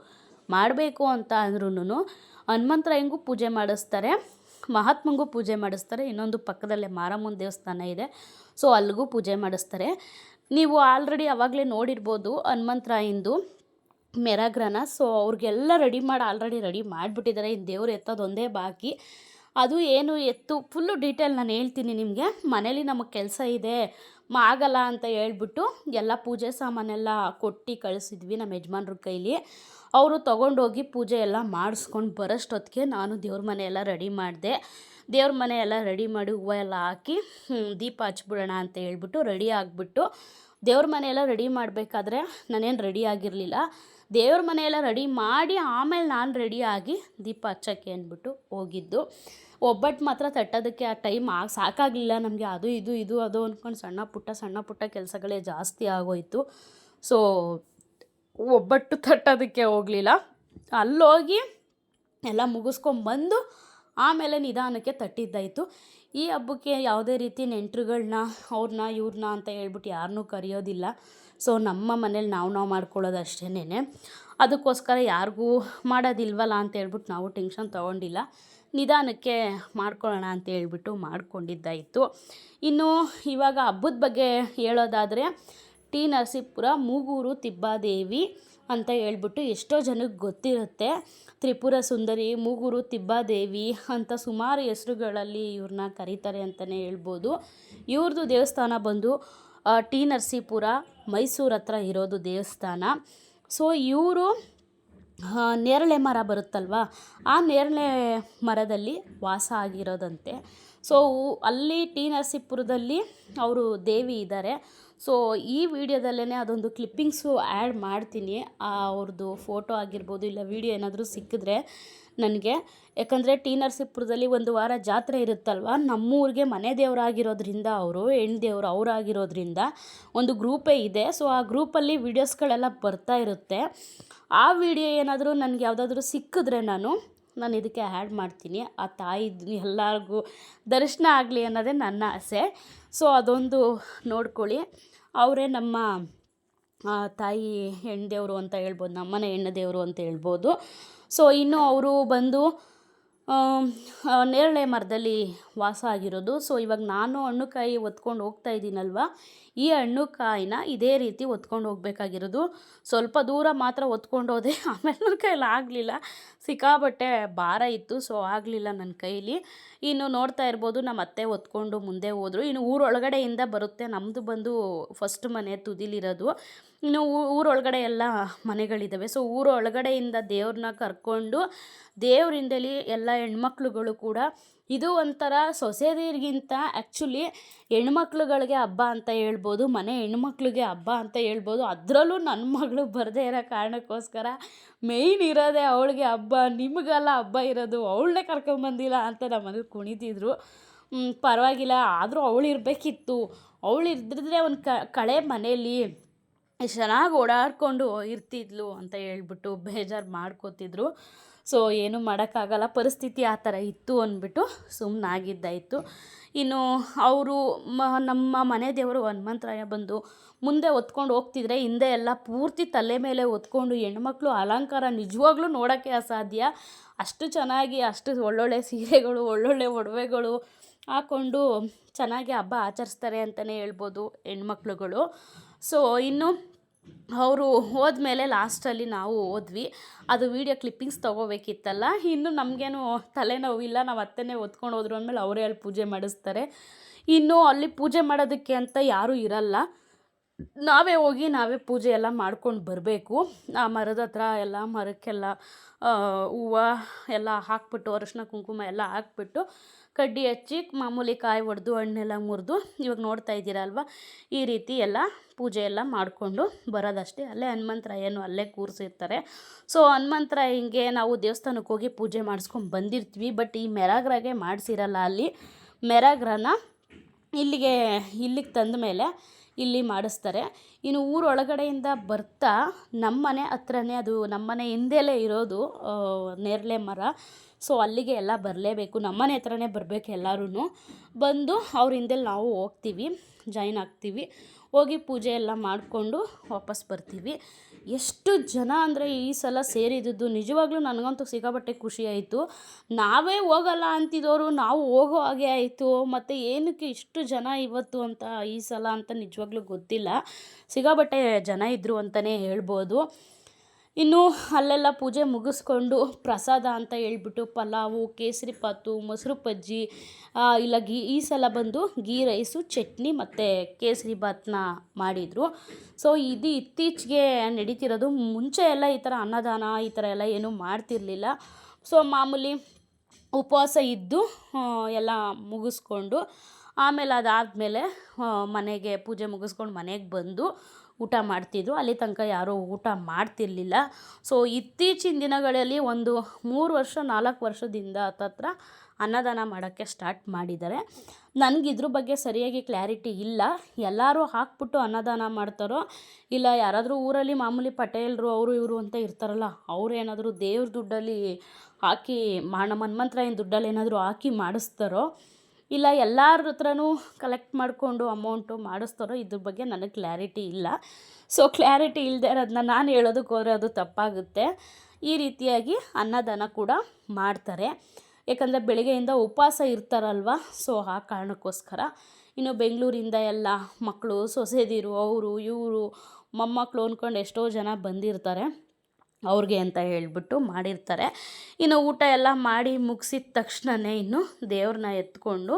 ಮಾಡಬೇಕು ಅಂತ ಅಂದ್ರೂ ಹನುಮಂತರಾಯಂಗೂ ಪೂಜೆ ಮಾಡಿಸ್ತಾರೆ. ಮಹಾತ್ಮಂಗೂ ಪೂಜೆ ಮಾಡಿಸ್ತಾರೆ. ಇನ್ನೊಂದು ಪಕ್ಕದಲ್ಲೇ ಮಾರಮ್ಮನ ದೇವಸ್ಥಾನ ಇದೆ. ಸೊ, ಅಲ್ಲಿಗೂ ಪೂಜೆ ಮಾಡಿಸ್ತಾರೆ. ನೀವು ಆಲ್ರೆಡಿ ಅವಾಗಲೇ ನೋಡಿರ್ಬೋದು ಹನುಮಂತರಾಯಿಂದು ಮೆರಾಗ್ರನ ಸೊ, ಅವ್ರಿಗೆಲ್ಲ ರೆಡಿ ಮಾಡಿ, ಆಲ್ರೆಡಿ ರೆಡಿ ಮಾಡಿಬಿಟ್ಟಿದ್ದಾರೆ. ಇನ್ನು ದೇವ್ರು ಎತ್ತೋದು ಒಂದೇ ಬಾಕಿ. ಅದು ಏನು ಎತ್ತು ಫುಲ್ಲು ಡೀಟೇಲ್ ನಾನು ಹೇಳ್ತೀನಿ ನಿಮಗೆ. ಮನೇಲಿ ನಮಗೆ ಕೆಲಸ ಇದೆ ಆಗಲ್ಲ ಅಂತ ಹೇಳ್ಬಿಟ್ಟು ಎಲ್ಲ ಪೂಜೆ ಸಾಮಾನೆಲ್ಲ ಕೊಟ್ಟು ಕಳಿಸಿದ್ವಿ ನಮ್ಮ ಯಜಮಾನ್ರ ಕೈಲಿ. ಅವರು ತೊಗೊಂಡೋಗಿ ಪೂಜೆ ಎಲ್ಲ ಮಾಡಿಸ್ಕೊಂಡು ಬರೋಷ್ಟೊತ್ತಿಗೆ ನಾನು ದೇವ್ರ ಮನೆ ಎಲ್ಲ ರೆಡಿ ಮಾಡಿದೆ. ದೇವ್ರ ಮನೆ ಎಲ್ಲ ರೆಡಿ ಮಾಡಿ ಹೂವು ಎಲ್ಲ ಹಾಕಿ ದೀಪ ಹಚ್ಬಿಡೋಣ ಅಂತ ಹೇಳ್ಬಿಟ್ಟು ರೆಡಿ ಆಗಿಬಿಟ್ಟು ದೇವ್ರ ಮನೆಯೆಲ್ಲ ರೆಡಿ ಮಾಡಬೇಕಾದ್ರೆ ನಾನೇನು ರೆಡಿ ಆಗಿರಲಿಲ್ಲ. ದೇವ್ರ ಮನೆಯೆಲ್ಲ ರೆಡಿ ಮಾಡಿ ಆಮೇಲೆ ನಾನು ರೆಡಿಯಾಗಿ ದೀಪ ಹಚ್ಚೋಕ್ಕೆ ಅಂದ್ಬಿಟ್ಟು ಹೋಗಿದ್ದು. ಒಬ್ಬಟ್ಟು ಮಾತ್ರ ತಟ್ಟೋದಕ್ಕೆ ಆ ಟೈಮ್ ಆಗ, ಸಾಕಾಗಲಿಲ್ಲ ನಮಗೆ. ಅದು, ಇದು ಇದು, ಅದು ಅಂದ್ಕೊಂಡು ಸಣ್ಣ ಪುಟ್ಟ ಸಣ್ಣ ಪುಟ್ಟ ಕೆಲಸಗಳೇ ಜಾಸ್ತಿ ಆಗೋಯಿತು. ಸೊ ಒಬ್ಬಟ್ಟು ತಟ್ಟೋದಕ್ಕೆ ಹೋಗಲಿಲ್ಲ. ಅಲ್ಲೋಗಿ ಎಲ್ಲ ಮುಗಿಸ್ಕೊಂಬಂದು ಆಮೇಲೆ ನಿಧಾನಕ್ಕೆ ತಟ್ಟಿದ್ದಾಯಿತು. ಈ ಹಬ್ಬಕ್ಕೆ ಯಾವುದೇ ರೀತಿ ನೆಂಟರುಗಳನ್ನ ಅವ್ರನ್ನ, ಇವ್ರನ್ನ ಅಂತ ಹೇಳ್ಬಿಟ್ಟು ಯಾರನ್ನೂ ಕರೆಯೋದಿಲ್ಲ. ಸೊ, ನಮ್ಮ ಮನೇಲಿ ನಾವು ನಾವು ಮಾಡ್ಕೊಳ್ಳೋದು ಅಷ್ಟೇನೆ ಅದಕ್ಕೋಸ್ಕರ ಯಾರಿಗೂ ಮಾಡೋದಿಲ್ವಲ್ಲ ಅಂತ ಹೇಳ್ಬಿಟ್ಟು ನಾವು ಟೆನ್ಷನ್ ತೊಗೊಂಡಿಲ್ಲ. ನಿಧಾನಕ್ಕೆ ಮಾಡ್ಕೊಳ್ಳೋಣ ಅಂತ ಹೇಳ್ಬಿಟ್ಟು ಮಾಡ್ಕೊಂಡಿದ್ದಾಯಿತು. ಇನ್ನು ಇವಾಗ ಹಬ್ಬದ ಬಗ್ಗೆ ಹೇಳೋದಾದರೆ ಟಿ ನರಸೀಪುರ, ಮೂಗೂರು, ತಿಬ್ಬಾದೇವಿ ಅಂತ ಹೇಳ್ಬಿಟ್ಟು ಎಷ್ಟೋ ಜನಕ್ಕೆ ಗೊತ್ತಿರುತ್ತೆ. ತ್ರಿಪುರ ಸುಂದರಿ, ಮೂಗೂರು, ತಿಬ್ಬಾದೇವಿ ಅಂತ ಸುಮಾರು ಹೆಸ್ರುಗಳಲ್ಲಿ ಇವ್ರನ್ನ ಕರೀತಾರೆ ಅಂತಲೇ ಹೇಳ್ಬೋದು. ಇವ್ರದ್ದು ದೇವಸ್ಥಾನ ಬಂದು ಟಿ ನರಸೀಪುರ, ಮೈಸೂರು ಹತ್ರ ಇರೋದು ದೇವಸ್ಥಾನ. ಸೊ ಇವರು ನೇರಳೆ ಮರ ಬರುತ್ತಲ್ವ? ಆ ನೇರಳೆ ಮರದಲ್ಲಿ ವಾಸ ಆಗಿರೋದಂತೆ. ಸೊ ಅಲ್ಲಿ ಟಿ ನರಸೀಪುರದಲ್ಲಿ ಅವರು ದೇವಿ ಇದ್ದಾರೆ. ಸೊ ಈ ವಿಡಿಯೋದಲ್ಲೇ ಅದೊಂದು ಕ್ಲಿಪ್ಪಿಂಗ್ಸು ಆ್ಯಡ್ ಮಾಡ್ತೀನಿ. ಅವ್ರದ್ದು ಫೋಟೋ ಆಗಿರ್ಬೋದು ಇಲ್ಲ ವೀಡಿಯೋ ಏನಾದರೂ ಸಿಕ್ಕಿದ್ರೆ ನನಗೆ. ಯಾಕಂದರೆ ಟಿ ನರಸೀಪುರದಲ್ಲಿ ಒಂದು ವಾರ ಜಾತ್ರೆ ಇರುತ್ತಲ್ವ? ನಮ್ಮೂರಿಗೆ ಮನೆ ದೇವರಾಗಿರೋದ್ರಿಂದ ಅವರು ಹೆಣ್ಣು ದೇವರು ಅವರಾಗಿರೋದ್ರಿಂದ ಒಂದು ಗ್ರೂಪೇ ಇದೆ. ಸೊ ಆ ಗ್ರೂಪಲ್ಲಿ ವೀಡಿಯೋಸ್ಗಳೆಲ್ಲ ಬರ್ತಾ ಇರುತ್ತೆ. ಆ ವಿಡಿಯೋ ಏನಾದರೂ ನನಗೆ ಯಾವುದಾದ್ರೂ ಸಿಕ್ಕಿದ್ರೆ ನಾನು ನಾನು ಇದಕ್ಕೆ ಆ್ಯಡ್ ಮಾಡ್ತೀನಿ. ಆ ತಾಯಿ ಎಲ್ಲರಿಗೂ ದರ್ಶನ ಆಗಲಿ ಅನ್ನೋದೇ ನನ್ನ ಆಸೆ. ಸೊ ಅದೊಂದು ನೋಡ್ಕೊಳ್ಳಿ. ಅವರೇ ನಮ್ಮ ತಾಯಿ ಹೆಣ್ಣು ದೇವರು ಅಂತ ಹೇಳ್ಬೋದು ನಮ್ಮನೆ ಹೆಣ್ಣು ದೇವರು ಅಂತ ಹೇಳ್ಬೋದು. ಸೊ ಇನ್ನು ಅವರು ಬಂದು ನೇರಳೆ ಮರದಲ್ಲಿ ವಾಸ ಆಗಿರೋದು. ಸೊ ಇವಾಗ ನಾನು ಹಣ್ಣುಕಾಯಿ ಹೊತ್ಕೊಂಡು ಹೋಗ್ತಾ ಇದ್ದೀನಲ್ವ? ಈ ಹಣ್ಣು ಕಾಯಿನ ಇದೇ ರೀತಿ ಹೊತ್ಕೊಂಡು ಹೋಗ್ಬೇಕಾಗಿರೋದು. ಸ್ವಲ್ಪ ದೂರ ಮಾತ್ರ ಹೊತ್ಕೊಂಡು ಹೋದೆ. ಆಮೇಲೆ ನನ್ನ ಕೈಯಲ್ಲಿ ಆಗಲಿಲ್ಲ. ಸಿಕ್ಕಾಬಟ್ಟೆ ಭಾರ ಇತ್ತು. ಸೊ ಆಗಲಿಲ್ಲ ನನ್ನ ಕೈಲಿ. ಇನ್ನು ನೋಡ್ತಾ ಇರ್ಬೋದು, ನಮ್ಮ ಅತ್ತೆ ಹೊತ್ಕೊಂಡು ಮುಂದೆ ಹೋದರು. ಇನ್ನು ಊರೊಳಗಡೆಯಿಂದ ಬರುತ್ತೆ. ನಮ್ಮದು ಬಂದು ಫಸ್ಟ್ ಮನೆ ತುದಿಲಿರೋದು. ಇನ್ನು ಊರೊಳಗಡೆ ಎಲ್ಲ ಮನೆಗಳಿದ್ದಾವೆ ಸೊ ಊರೊಳಗಡೆಯಿಂದ ದೇವ್ರನ್ನ ಕರ್ಕೊಂಡು ದೇವರಿಂದಲಿ ಎಲ್ಲ ಹೆಣ್ಮಕ್ಳುಗಳು ಕೂಡ ಇದು ಒಂಥರ ಸೊಸೆದಿರಿಗಿಂತ ಆ್ಯಕ್ಚುಲಿ ಹೆಣ್ಮಕ್ಳುಗಳಿಗೆ ಹಬ್ಬ ಅಂತ ಹೇಳ್ಬೋದು, ಮನೆ ಹೆಣ್ಮಕ್ಳಿಗೆ ಹಬ್ಬ ಅಂತ ಹೇಳ್ಬೋದು. ಅದರಲ್ಲೂ ನನ್ನ ಮಗಳು ಬರದೇ ಇರೋ ಕಾರಣಕ್ಕೋಸ್ಕರ ಮೇಯ್ನ್ ಇರೋದೇ ಅವಳಿಗೆ ಹಬ್ಬ, ನಿಮಗೆಲ್ಲ ಹಬ್ಬ ಇರೋದು, ಅವಳನ್ನೇ ಕರ್ಕೊಂಬಂದಿಲ್ಲ ಅಂತ ನಮ್ಮ ಮನೇಲಿ ಕುಣಿತಿದ್ರು ಪರವಾಗಿಲ್ಲ, ಆದರೂ ಅವಳು ಇರಬೇಕಿತ್ತು ಅವಳು ಇದ್ದಿದ್ರೆ ಒಂದು ಕಳೆ ಮನೇಲಿ ಚೆನ್ನಾಗಿ ಓಡಾಡಿಕೊಂಡು ಇರ್ತಿದ್ಲು ಅಂತ ಹೇಳ್ಬಿಟ್ಟು ಬೇಜಾರು ಮಾಡ್ಕೋತಿದ್ರು. ಸೊ ಏನೂ ಮಾಡೋಕ್ಕಾಗಲ್ಲ, ಪರಿಸ್ಥಿತಿ ಆ ಥರ ಇತ್ತು ಅಂದ್ಬಿಟ್ಟು ಸುಮ್ಮನಾಗಿದ್ದಾಯಿತು ಇನ್ನು ಅವರು ಮ, ನಮ್ಮ ಮನೆ ದೇವರು ಹನುಮಂತರಾಯ ಬಂದು ಮುಂದೆ ಹೊತ್ಕೊಂಡು ಹೋಗ್ತಿದ್ರೆ ಹಿಂದೆ ಎಲ್ಲ ಪೂರ್ತಿ ತಲೆ ಮೇಲೆ ಹೊತ್ಕೊಂಡು ಹೆಣ್ಮಕ್ಳು ಅಲಂಕಾರ ನಿಜವಾಗ್ಲೂ ನೋಡೋಕ್ಕೆ ಅಸಾಧ್ಯ. ಅಷ್ಟು ಚೆನ್ನಾಗಿ, ಅಷ್ಟು ಒಳ್ಳೊಳ್ಳೆ ಸೀರೆಗಳು, ಒಳ್ಳೊಳ್ಳೆ ಒಡವೆಗಳು ಹಾಕ್ಕೊಂಡು ಚೆನ್ನಾಗಿ ಹಬ್ಬ ಆಚರಿಸ್ತಾರೆ ಅಂತಲೇ ಹೇಳ್ಬೋದು ಹೆಣ್ಮಕ್ಳುಗಳು. ಸೊ ಇನ್ನು ಅವರು ಹೋದ್ಮೇಲೆ ಲಾಸ್ಟಲ್ಲಿ ನಾವು ಹೋದ್ವಿ. ಅದು ವೀಡಿಯೋ ಕ್ಲಿಪ್ಪಿಂಗ್ಸ್ ತೊಗೋಬೇಕಿತ್ತಲ್ಲ. ಇನ್ನು ನಮಗೇನು ತಲೆನೋವಿಲ್ಲ, ನಾವು ಅತ್ತೆನೇ ಹೊತ್ಕೊಂಡು ಹೋದ್ರು ಅಂದಮೇಲೆ ಅವರೇ ಅಲ್ಲಿ ಪೂಜೆ ಮಾಡಿಸ್ತಾರೆ. ಇನ್ನು ಅಲ್ಲಿ ಪೂಜೆ ಮಾಡೋದಕ್ಕೆ ಅಂತ ಯಾರೂ ಇರಲ್ಲ. ನಾವೇ ಹೋಗಿ ನಾವೇ ಪೂಜೆ ಎಲ್ಲ ಮಾಡ್ಕೊಂಡು ಬರಬೇಕು. ಆ ಮರದ ಹತ್ರ ಎಲ್ಲ ಮರಕ್ಕೆಲ್ಲ ಹೂವು ಎಲ್ಲ ಹಾಕ್ಬಿಟ್ಟು ಅರಶಿನ, ಕುಂಕುಮ ಎಲ್ಲ ಹಾಕ್ಬಿಟ್ಟು ಕಡ್ಡಿ ಹಚ್ಚಿ ಮಾಮೂಲಿ ಕಾಯಿ ಒಡೆದು, ಹಣ್ಣೆಲ್ಲ ಮುರಿದು ಇವಾಗ ನೋಡ್ತಾ ಇದ್ದೀರಲ್ವ? ಈ ರೀತಿ ಎಲ್ಲ ಪೂಜೆ ಎಲ್ಲ ಮಾಡಿಕೊಂಡು ಬರೋದಷ್ಟೇ. ಅಲ್ಲೇ ಹನುಮಂತರಾಯನು ಅಲ್ಲೇ ಕೂರಿಸಿರ್ತಾರೆ. ಸೊ ಹನುಮಂತರಾಯಂಗೆ ನಾವು ದೇವಸ್ಥಾನಕ್ಕೆ ಹೋಗಿ ಪೂಜೆ ಮಾಡಿಸ್ಕೊಂಡು ಬಂದಿರ್ತೀವಿ. ಬಟ್ ಈ ಮೆರಾಗ್ರಾಗೆ ಮಾಡಿಸಿರಲ್ಲ ಅಲ್ಲಿ. ಮೆರಾಗ್ರನ ಇಲ್ಲಿಗೆ ಇಲ್ಲಿಗೆ ತಂದ ಮೇಲೆ ಇಲ್ಲಿ ಮಾಡಿಸ್ತಾರೆ. ಇನ್ನು ಊರೊಳಗಡೆಯಿಂದ ಬರ್ತಾ ನಮ್ಮನೆ ಹತ್ರನೇ, ಅದು ನಮ್ಮನೆ ಹಿಂದೆಲೇ ಇರೋದು ನೇರಳೆ ಮರ. ಸೊ ಅಲ್ಲಿಗೆ ಎಲ್ಲ ಬರಲೇಬೇಕು. ನಮ್ಮನೆ ಹತ್ರನೇ ಬರಬೇಕು ಎಲ್ಲರೂ ಬಂದು ಅವ್ರ ಹಿಂದೆ ನಾವು ಹೋಗ್ತೀವಿ ಜಾಯಿನ್ ಆಗ್ತೀವಿ. ಹೋಗಿ ಪೂಜೆ ಎಲ್ಲ ಮಾಡಿಕೊಂಡು ವಾಪಸ್ ಬರ್ತೀವಿ. ಎಷ್ಟು ಜನ ಅಂದರೆ ಈ ಸಲ ಸೇರಿದ್ದು ನಿಜವಾಗ್ಲೂ ನನಗಂತೂ ಸಿಕ್ಕಾಪಟ್ಟೆ ಖುಷಿ ಆಯಿತು. ನಾವೇ ಹೋಗಲ್ಲ ಅಂತಿದ್ದವರು ನಾವು ಹೋಗೋ ಹಾಗೆ ಆಯಿತು. ಮತ್ತು ಏನಕ್ಕೆ ಇಷ್ಟು ಜನ ಇವತ್ತು ಅಂತ ಈ ಸಲ ಅಂತ ನಿಜವಾಗ್ಲೂ ಗೊತ್ತಿಲ್ಲ. ಸಿಕ್ಕಾಪಟ್ಟೆ ಜನ ಇದ್ದರು ಅಂತಲೇ ಹೇಳ್ಬೋದು. ಇನ್ನು ಅಲ್ಲೆಲ್ಲ ಪೂಜೆ ಮುಗಿಸ್ಕೊಂಡು ಪ್ರಸಾದ ಅಂತ ಹೇಳ್ಬಿಟ್ಟು ಪಲಾವು, ಕೇಸರಿ ಪಾತು, ಮೊಸರು ಬಜ್ಜಿ ಇಲ್ಲ ಗೀ, ಈ ಸಲ ಬಂದು ಗೀ ರೈಸು, ಚಟ್ನಿ ಮತ್ತು ಕೇಸರಿ ಬಾತನ್ನ ಮಾಡಿದರು. ಸೊ ಇದು ಇತ್ತೀಚೆಗೆ ನಡೀತಿರೋದು. ಮುಂಚೆ ಎಲ್ಲ ಈ ಥರ ಅನ್ನದಾನ, ಈ ಥರ ಎಲ್ಲ ಏನೂ ಮಾಡ್ತಿರಲಿಲ್ಲ. ಸೊ ಮಾಮೂಲಿ ಉಪವಾಸ ಇದ್ದು ಎಲ್ಲ ಮುಗಿಸ್ಕೊಂಡು ಆಮೇಲೆ ಅದಾದಮೇಲೆ ಮನೆಗೆ ಪೂಜೆ ಮುಗಿಸ್ಕೊಂಡು ಮನೆಗೆ ಬಂದು ಊಟ ಮಾಡ್ತಿದ್ರು. ಅಲ್ಲಿ ತನಕ ಯಾರೂ ಊಟ ಮಾಡ್ತಿರಲಿಲ್ಲ. ಸೊ ಇತ್ತೀಚಿನ ದಿನಗಳಲ್ಲಿ ಒಂದು ಮೂರು ವರ್ಷ, ನಾಲ್ಕು ವರ್ಷದಿಂದ ಹತ್ತತ್ರ ಅನ್ನದಾನ ಮಾಡೋಕ್ಕೆ ಸ್ಟಾರ್ಟ್ ಮಾಡಿದ್ದಾರೆ. ನನಗೆ ಇದ್ರ ಬಗ್ಗೆ ಸರಿಯಾಗಿ ಕ್ಲಾರಿಟಿ ಇಲ್ಲ. ಎಲ್ಲರೂ ಹಾಕ್ಬಿಟ್ಟು ಅನ್ನದಾನ ಮಾಡ್ತಾರೋ, ಇಲ್ಲ ಯಾರಾದರೂ ಊರಲ್ಲಿ ಮಾಮೂಲಿ ಪಟೇಲರು, ಅವರು ಇವರು ಅಂತ ಇರ್ತಾರಲ್ಲ, ಅವ್ರು ಏನಾದರೂ ದೇವ್ರ ದುಡ್ಡಲ್ಲಿ ಹಾಕಿ ಮಾ ಮನ್ಮಂತ್ರ ಏನು ದುಡ್ಡಲ್ಲಿ ಏನಾದರೂ ಹಾಕಿ ಮಾಡಿಸ್ತಾರೋ ಇಲ್ಲ, ಎಲ್ಲರ ಹತ್ರನೂ ಕಲೆಕ್ಟ್ ಮಾಡಿಕೊಂಡು ಅಮೌಂಟು ಮಾಡಿಸ್ತಾರೋ ಇದ್ರ ಬಗ್ಗೆ ನನಗೆ ಕ್ಲಾರಿಟಿ ಇಲ್ಲ. ಸೊ ಕ್ಲಾರಿಟಿ ಇಲ್ಲದೆ ಇರೋದನ್ನ ನಾನು ಹೇಳೋದಕ್ಕೆ ಹೋದರೆ ಅದು ತಪ್ಪಾಗುತ್ತೆ. ಈ ರೀತಿಯಾಗಿ ಅನ್ನದಾನ ಕೂಡ ಮಾಡ್ತಾರೆ. ಯಾಕಂದರೆ ಬೆಳಗ್ಗೆಯಿಂದ ಉಪವಾಸ ಇರ್ತಾರಲ್ವ ಸೊ ಆ ಕಾರಣಕ್ಕೋಸ್ಕರ. ಇನ್ನು ಬೆಂಗಳೂರಿಂದ ಎಲ್ಲ ಮಕ್ಕಳು ಸೊಸೆದಿರು, ಅವರು, ಇವರು ಮೊಮ್ಮಕ್ಕಳು ಅಂದ್ಕೊಂಡು ಎಷ್ಟೋ ಜನ ಬಂದಿರ್ತಾರೆ. ಅವ್ರಿಗೆ ಅಂತ ಹೇಳಿಬಿಟ್ಟು ಮಾಡಿರ್ತಾರೆ. ಇನ್ನು ಊಟ ಎಲ್ಲ ಮಾಡಿ ಮುಗಿಸಿದ ತಕ್ಷಣವೇ ಇನ್ನು ದೇವ್ರನ್ನ ಎತ್ಕೊಂಡು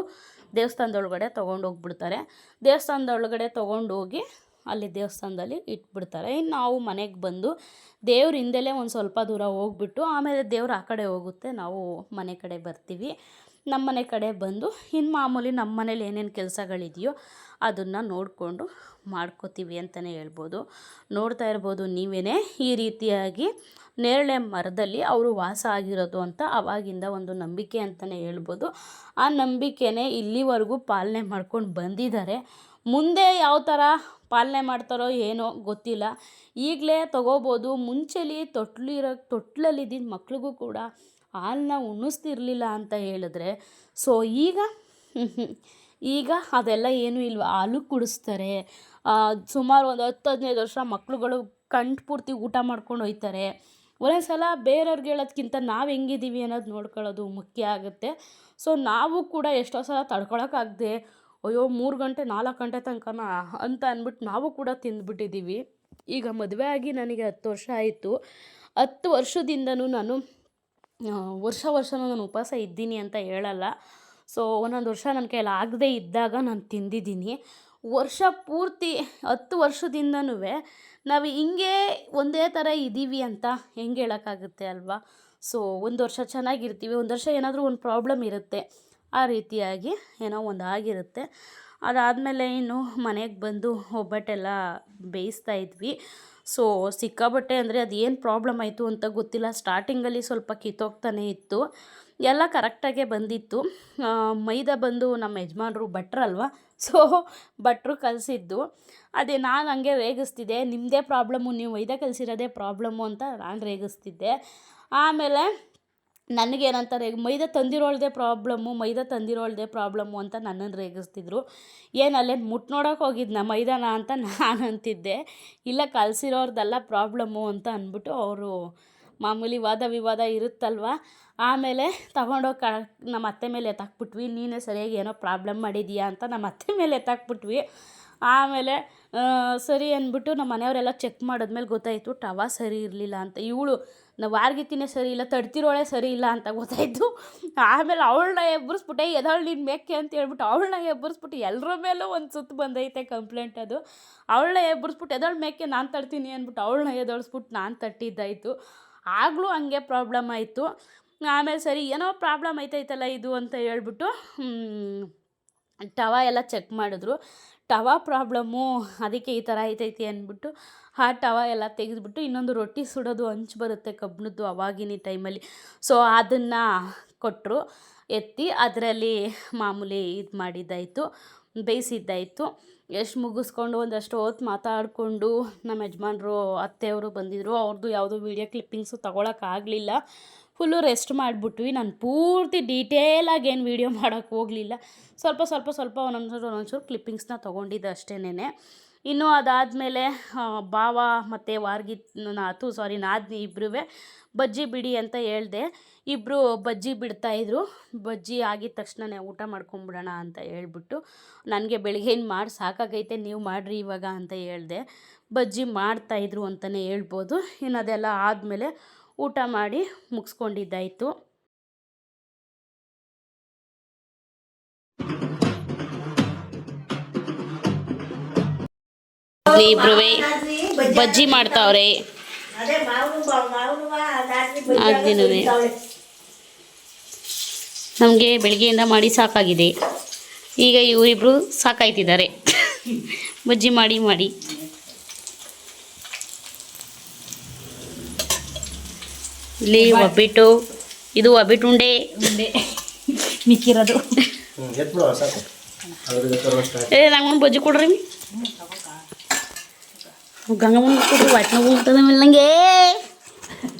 ದೇವಸ್ಥಾನದೊಳಗಡೆ ತೊಗೊಂಡು ಹೋಗ್ಬಿಡ್ತಾರೆ. ದೇವಸ್ಥಾನದೊಳಗಡೆ ತೊಗೊಂಡೋಗಿ ಅಲ್ಲಿ ದೇವಸ್ಥಾನದಲ್ಲಿ ಇಟ್ಬಿಡ್ತಾರೆ. ಇನ್ನು ನಾವು ಮನೆಗೆ ಬಂದು ದೇವ್ರ ಹಿಂದೆಲೇ ಒಂದು ಸ್ವಲ್ಪ ದೂರ ಹೋಗ್ಬಿಟ್ಟು ಆಮೇಲೆ ದೇವ್ರು ಆ ಕಡೆ ಹೋಗುತ್ತೆ, ನಾವು ಮನೆ ಕಡೆ ಬರ್ತೀವಿ. ನಮ್ಮ ಮನೆ ಕಡೆ ಬಂದು ಇನ್ನು ಮಾಮೂಲಿ ನಮ್ಮ ಮನೇಲಿ ಏನೇನು ಕೆಲಸಗಳಿದೆಯೋ ಅದನ್ನು ನೋಡಿಕೊಂಡು ಮಾಡ್ಕೋತೀವಿ ಅಂತಲೇ ಹೇಳ್ಬೋದು. ನೋಡ್ತಾ ಇರ್ಬೋದು ನೀವೇ ಈ ರೀತಿಯಾಗಿ ನೇರಳೆ ಮರದಲ್ಲಿ ಅವರು ವಾಸ ಆಗಿರೋದು ಅಂತ ಆವಾಗಿಂದ ಒಂದು ನಂಬಿಕೆ ಅಂತಲೇ ಹೇಳ್ಬೋದು. ಆ ನಂಬಿಕೆನೇ ಇಲ್ಲಿವರೆಗೂ ಪಾಲನೆ ಮಾಡ್ಕೊಂಡು ಬಂದಿದ್ದಾರೆ. ಮುಂದೆ ಯಾವ ಥರ ಪಾಲನೆ ಮಾಡ್ತಾರೋ ಏನೋ ಗೊತ್ತಿಲ್ಲ. ಈಗಲೇ ತೊಗೋಬೋದು, ಮುಂಚೆಲಿ ತೊಟ್ಲಿರೋ ತೊಟ್ಲಲ್ಲಿದ್ದಿದ್ದ ಮಕ್ಳಿಗೂ ಕೂಡ ಹಾಲನ್ನ ಉಣಿಸ್ತಿರ್ಲಿಲ್ಲ ಅಂತ ಹೇಳಿದ್ರೆ, ಸೊ, ಈಗ? ಈಗ ಅದೆಲ್ಲ ಏನೂ ಇಲ್ವ? ಹಾಲು ಕುಡಿಸ್ತಾರೆ. ಸುಮಾರು ಒಂದು ಹತ್ತು, ಹದಿನೈದು ವರ್ಷ ಮಕ್ಕಳುಗಳು ಕಂಠ ಪೂರ್ತಿ ಊಟ ಮಾಡ್ಕೊಂಡು ಹೋಗ್ತಾರೆ ಒಂದೊಂದು ಸಲ ಬೇರೆಯವ್ರಿಗೆ ಹೇಳೋದ್ಕಿಂತ ನಾವು ಹೆಂಗಿದ್ದೀವಿ ಅನ್ನೋದು ನೋಡ್ಕೊಳ್ಳೋದು ಮುಖ್ಯ ಆಗುತ್ತೆ. ಸೊ, ನಾವು ಕೂಡ ಎಷ್ಟೋ ಸಲ ತಡ್ಕೊಳಕ್ಕಾಗದೆ, ಅಯ್ಯೋ, ಮೂರು ಗಂಟೆ, ನಾಲ್ಕು ಗಂಟೆ ತನಕನ ಅಂತ ಅಂದ್ಬಿಟ್ಟು ನಾವು ಕೂಡ ತಿಂದ್ಬಿಟ್ಟಿದ್ದೀವಿ. ಈಗ ಮದುವೆ ಆಗಿ ನನಗೆ ಹತ್ತು ವರ್ಷ ಆಯಿತು. ಹತ್ತು ವರ್ಷದಿಂದನೂ ನಾನು ವರ್ಷ ವರ್ಷನೂ ನಾನು ಉಪವಾಸ ಇದ್ದೀನಿ ಅಂತ ಹೇಳಲ್ಲ. ಸೊ ಒಂದೊಂದು ವರ್ಷ ನನ್ನ ಕೈಯಲ್ಲಿ ಆಗದೇ ಇದ್ದಾಗ ನಾನು ತಿಂದಿದ್ದೀನಿ. ವರ್ಷ ಪೂರ್ತಿ ಹತ್ತು ವರ್ಷದಿಂದನೂ ನಾವು ಹಿಂಗೆ ಒಂದೇ ಥರ ಇದ್ದೀವಿ ಅಂತ ಹೆಂಗೆ ಹೇಳೋಕ್ಕಾಗುತ್ತೆ ಅಲ್ವಾ? ಸೊ ಒಂದು ವರ್ಷ ಚೆನ್ನಾಗಿರ್ತೀವಿ, ಒಂದು ವರ್ಷ ಏನಾದರೂ ಒಂದು ಪ್ರಾಬ್ಲಮ್ ಇರುತ್ತೆ, ಆ ರೀತಿಯಾಗಿ ಏನೋ ಒಂದು ಆಗಿರುತ್ತೆ. ಅದಾದಮೇಲೆ ಇನ್ನು ಮನೆಗೆ ಬಂದು ಒಬ್ಬಟ್ಟೆಲ್ಲ ಬೇಯಿಸ್ತಾ ಇದ್ವಿ. ಸೊ ಸಿಕ್ಕಾಬಟ್ಟೆ ಅಂದರೆ ಅದೇನು ಪ್ರಾಬ್ಲಮ್ ಆಯಿತು ಅಂತ ಗೊತ್ತಿಲ್ಲ. ಸ್ಟಾರ್ಟಿಂಗಲ್ಲಿ ಸ್ವಲ್ಪ ಕಿತ್ತೋಗ್ತಾನೆ ಇತ್ತು. ಎಲ್ಲ ಕರೆಕ್ಟಾಗೆ ಬಂದಿತ್ತು. ಮೈದಾ ಬಂದು ನಮ್ಮ ಯಜಮಾನ್ರು ಭಟ್ರಲ್ವ ಸೊ ಭಟ್ರು ಕಲಿಸಿದ್ದು. ಅದೇ ನಾನು ಹಂಗೆ ರೇಗಿಸ್ತಿದ್ದೆ. ನಿಮ್ಮದೇ ಪ್ರಾಬ್ಲಮ್ಮು ನೀವು ಮೈದಾ ಕಲಿಸಿರೋದೇ ಪ್ರಾಬ್ಲಮ್ಮು ಅಂತ ನಾನು ರೇಗಿಸ್ತಿದ್ದೆ. ಆಮೇಲೆ ನನಗೇನಂತ ರೇಗ್, ಮೈದಾ ತಂದಿರೋಳ್ದೇ ಪ್ರಾಬ್ಲಮ್ಮು, ಮೈದಾ ತಂದಿರೋಳ್ದೇ ಪ್ರಾಬ್ಲಮ್ಮು ಅಂತ ನನ್ನನ್ನು ರೇಗಿಸ್ತಿದ್ರು. ಏನು ಅಲ್ಲೇನು ಮುಟ್ಟು ನೋಡೋಕೆ ಹೋಗಿದ್ನ ಮೈದಾನ ಅಂತ ನಾನು ಅಂತಿದ್ದೆ. ಇಲ್ಲ ಕಲಸಿರೋರ್ದಲ್ಲ ಪ್ರಾಬ್ಲಮ್ಮು ಅಂತ ಅಂದ್ಬಿಟ್ಟು ಅವರು ಮಾಮೂಲಿ ವಾದ ವಿವಾದ ಇರುತ್ತಲ್ವ? ಆಮೇಲೆ ತಗೊಂಡೋಗಿ ಕ, ನಮ್ಮ ಅತ್ತೆ ಮೇಲೆ ಎತ್ತಾಕ್ಬಿಟ್ವಿ. ನೀನೇ ಸರಿಯಾಗಿ ಏನೋ ಪ್ರಾಬ್ಲಮ್ ಮಾಡಿದೀಯಾ ಅಂತ ನಮ್ಮ ಅತ್ತೆ ಮೇಲೆ ಎತ್ತಾಕ್ಬಿಟ್ವಿ. ಆಮೇಲೆ ಸರಿ ಅಂದ್ಬಿಟ್ಟು ನಮ್ಮ ಮನೆಯವರೆಲ್ಲ ಚೆಕ್ ಮಾಡಿದ್ಮೇಲೆ ಗೊತ್ತಾಯಿತು, ಟವಾ ಸರಿ ಇರಲಿಲ್ಲ ಅಂತ. ಇವಳು ನಾವು ವಾರ್ಗಿತ್ತಿನೇ ಸರಿ ಇಲ್ಲ, ತಡ್ತಿರೋಳೆ ಸರಿ ಇಲ್ಲ ಅಂತ ಗೊತ್ತಾಯಿತು ಆಮೇಲೆ ಅವಳನ್ನ ಎಬ್ಬರಿಸ್ಬಿಟ್ಟೆ, ಎದಳು ನೀನು ಮೇಕೆ? ಅಂತ ಹೇಳ್ಬಿಟ್ಟು ಅವಳನ್ನ ಎಬ್ಬರಿಸ್ಬಿಟ್ಟು ಎಲ್ಲರ ಮೇಲೂ ಒಂದು ಸುತ್ತು ಬಂದೈತೆ ಕಂಪ್ಲೇಂಟ್ ಅದು. ಅವಳನ್ನ ಎಬ್ಬರಿಸ್ಬಿಟ್ಟು, ಎದಳ್ ಮೇಕೆ? ನಾನು ತಡ್ತೀನಿ ಅಂದ್ಬಿಟ್ಟು ಅವಳನ್ನ ಎದಳಿಸ್ಬಿಟ್ಟು ನಾನು ತಟ್ಟಿದ್ದಾಯಿತು. ಆಗಲೂ ಹಂಗೆ ಪ್ರಾಬ್ಲಮ್ ಆಯಿತು. ಆಮೇಲೆ ಸರಿ, ಏನೋ ಪ್ರಾಬ್ಲಮ್ ಐತೈತಲ್ಲ ಇದು ಅಂತ ಹೇಳ್ಬಿಟ್ಟು ಟವ ಎಲ್ಲ ಚೆಕ್ ಮಾಡಿದ್ರು. ಟವಾ ಪ್ರಾಬ್ಲಮ್ಮು, ಅದಕ್ಕೆ ಈ ಥರ ಐತೈತಿ ಅಂದ್ಬಿಟ್ಟು, ಆ ತವಾ ಎಲ್ಲ ತೆಗೆದ್ಬಿಟ್ಟು ಇನ್ನೊಂದು ರೊಟ್ಟಿ ಸುಡೋದು ಹಂಚು ಬರುತ್ತೆ ಕಬ್ಬಿಣದ್ದು ಅವಾಗಿನ ಟೈಮಲ್ಲಿ. ಸೊ ಅದನ್ನು ಕೊಟ್ಟರು ಎತ್ತಿ ಅದರಲ್ಲಿ ಮಾಮೂಲಿ ಇದು ಮಾಡಿದ್ದಾಯಿತು, ಬೇಯಿಸಿದ್ದಾಯಿತು. ಎಷ್ಟು ಮುಗಿಸ್ಕೊಂಡು ಒಂದಷ್ಟು ಹೊತ್ತು ಮಾತಾಡಿಕೊಂಡು ನಮ್ಮ ಯಜಮಾನ್ರು, ಅತ್ತೆಯವರು ಬಂದಿದ್ದರು ಅವ್ರದ್ದು ಯಾವುದೋ ವೀಡಿಯೋ ಕ್ಲಿಪ್ಪಿಂಗ್ಸು ತೊಗೊಳಕ್ಕಾಗಲಿಲ್ಲ ಫುಲ್ಲು ರೆಸ್ಟ್ ಮಾಡಿಬಿಟ್ವಿ. ನಾನು ಪೂರ್ತಿ ಡೀಟೇಲಾಗಿ ಏನು ವೀಡಿಯೋ ಮಾಡೋಕ್ಕೆ ಹೋಗಲಿಲ್ಲ. ಸ್ವಲ್ಪ ಸ್ವಲ್ಪ ಸ್ವಲ್ಪ ಒಂದೊಂದ್ಸೂರು ಒಂದೊಂದ್ಸೂರು ಕ್ಲಿಪ್ಪಿಂಗ್ಸ್ನ ತೊಗೊಂಡಿದ್ದೆ ಅಷ್ಟೇನೆ ಇನ್ನು ಅದಾದಮೇಲೆ ಭಾವ ಮತ್ತು ವಾರ್ಗಿ ನಾತು ಸಾರಿ ನಾದ್ನಿ ಇಬ್ಬರೂ ಬಜ್ಜಿ ಬಿಡಿ ಅಂತ ಹೇಳಿದೆ. ಇಬ್ಬರು ಬಜ್ಜಿ ಬಿಡ್ತಾಯಿದ್ರು ಬಜ್ಜಿ ಆಗಿದ ತಕ್ಷಣನೇ ಊಟ ಮಾಡ್ಕೊಂಬಿಡೋಣ ಅಂತ ಹೇಳ್ಬಿಟ್ಟು, ನನಗೆ ಬೆಳಗ್ಗೆಯಿಂದ ಮಾಡಿ, ಸಾಕಾಗೈತೆ, ನೀವು ಮಾಡಿರಿ ಇವಾಗ ಅಂತ ಹೇಳಿದೆ. ಬಜ್ಜಿ ಮಾಡ್ತಾಯಿದ್ರು ಅಂತಲೇ ಹೇಳ್ಬೋದು. ಇನ್ನು ಅದೆಲ್ಲ ಆದಮೇಲೆ ಊಟ ಮಾಡಿ ಮುಗಿಸ್ಕೊಂಡಿದ್ದಾಯಿತು. ಇಬ್ರು ಬಜ್ಜಿ ಮಾಡ್ತಾವ್ರೆ. ನಮಗೆ ಬೆಳಗ್ಗೆಯಿಂದ ಮಾಡಿ ಸಾಕಾಗಿದೆ. ಈಗ ಇವರಿಬ್ರು ಸಾಕಾಯ್ತಿದ್ದಾರೆ. ಬಜ್ಜಿ ಮಾಡಿ ಮಾಡಿ. ಇಲ್ಲಿ ಒಬ್ಬಿಟ್ಟು ಇದು ಒಬ್ಬಿಟ್ಟು ಉಂಡೆ. ಉಂಡೆ. ಮಿಕ್ಕಿರೋದು. ಏ ನಂಗೊಂದು ಬಜ್ಜಿ ಕೊಡ್ರಿ. ಗಂಗಮ್ಮನ ಕೊಡ್ರಿ ವಾಟ್ನ ಉಂಟದ ಮೇಲೆ ನಂಗೆ.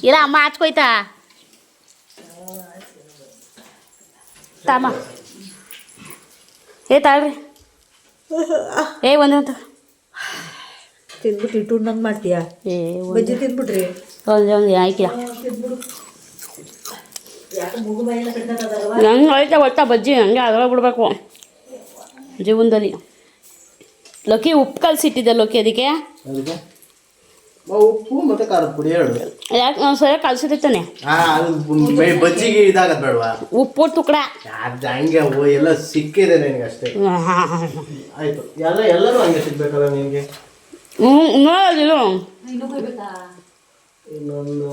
ಇಲ್ಲ ಅಮ್ಮ ಹಚ್ಕೊಯ್ತಾ ತಾಮ ಏ ತಾಳ್ರಿ. ಏ ಒಂದೇ ಅಂತ ತಿಂದ್ಬಿಟ್ಟು ಇಟ್ಟು ನಂಗೆ ಮಾಡ್ತೀಯಾ? ಬಜ್ಜಿ ತಿಂದ್ಬಿಟ್ರಿ? ಒಂದೇ ಒಂದು ಆಯ್ಕಿಲ್ಲ ತಿಂದ್ಬಿಡು. ಯಾಕೆ ಮೂಗು ಬಾಯೆಲ್ಲ ಕಟ್ಕೊಂಡದಲ್ವ ನಂಗೆ ಐತೆ ಒಟ್ಟ ಬಜ್ಜಿ? ಹಂಗೆ ಅದ್ರೊಳಗೆ ಬಿಡಬೇಕು. ಜೀವನದಲ್ಲಿ. ಲೋಕಿ ಉಪ್ಪು ಕಲಸಿಟ್ಟಿದ್ದೆ ಲೋಕಿ ಅದಕ್ಕೆ. ಉಪ್ಪು ಮತ್ತೆ ಖಾರದ ಪುಡಿ ಹೇಳು ಯಾಕೆ ನಾವು ಸರಿಯಾಗಿ ಕಲ್ಸಿರ್ತಾನೆ ಅದು ಬಜ್ಜಿಗೆ ಇದಾಗದ್ ಬೇಡವಾ? ಉಪ್ಪು ತುಕಡ. ಅದು ಹಂಗೆ ಎಲ್ಲ ಸಿಕ್ಕಿದೆ ನಿನಗೆ ಅಷ್ಟೇ ಆಯ್ತು. ಎಲ್ಲ ಎಲ್ಲರೂ ಹಂಗೆ ಸಿಗ್ಬೇಕಲ್ಲ ನಿನಗೆ? ನೋಡೋದಿಲ್ಲ ಇನ್ನೊಂದು